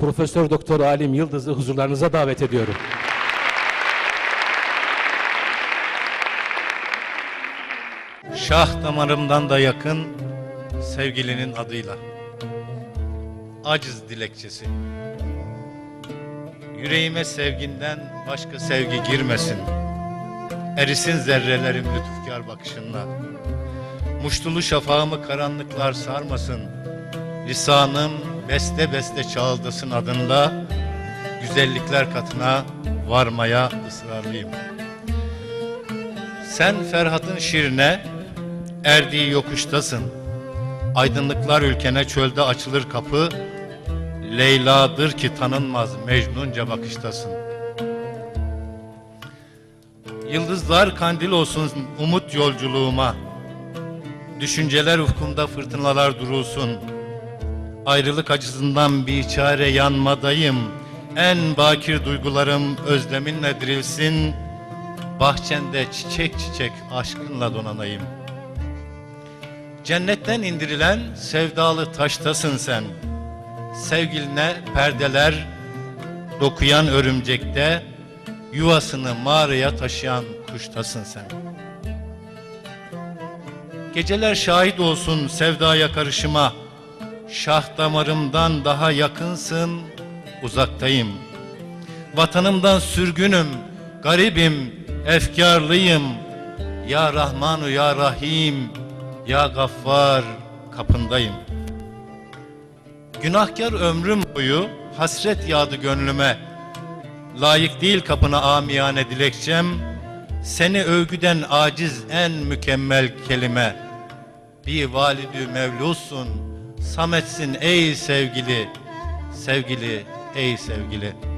Profesör Doktor Alim Yıldız'ı huzurlarınıza davet ediyorum. Şah damarımdan da yakın sevgilinin adıyla. Aciz dilekçesi. Yüreğime sevginden başka sevgi girmesin. Erisin zerrelerim lütufkar bakışınla. Muştulu şafağımı karanlıklar sarmasın. Lisanım beste beste çağıldasın adınla. Güzellikler katına varmaya ısrarlıyım. Sen Ferhat'ın şiirine erdiği yokuştasın. Aydınlıklar ülkene çölde açılır kapı. Leyla'dır ki tanınmaz Mecnunca bakıştasın. Yıldızlar kandil olsun umut yolculuğuma. Düşünceler ufkumda fırtınalar durulsun. Ayrılık acısından bir çare yanmadayım. En bakir duygularım özleminle dirilsin. Bahçende çiçek çiçek aşkınla donanayım. Cennetten indirilen sevdalı taştasın sen. Sevgiline perdeler dokuyan örümcekte, yuvasını mağaraya taşıyan kuştasın sen. Geceler şahit olsun sevdaya karışıma, şah damarımdan daha yakınsın, uzaktayım. Vatanımdan sürgünüm, garibim, efkarlıyım. Ya Rahmanu ya Rahim, ya Gaffar kapındayım. Günahkar ömrüm boyu hasret yağdı gönlüme. Layık değil kapına amiyane dilekçem. Seni övgüden aciz en mükemmel kelime. Bir validü mevlusun, sametsin ey sevgili, sevgili ey sevgili.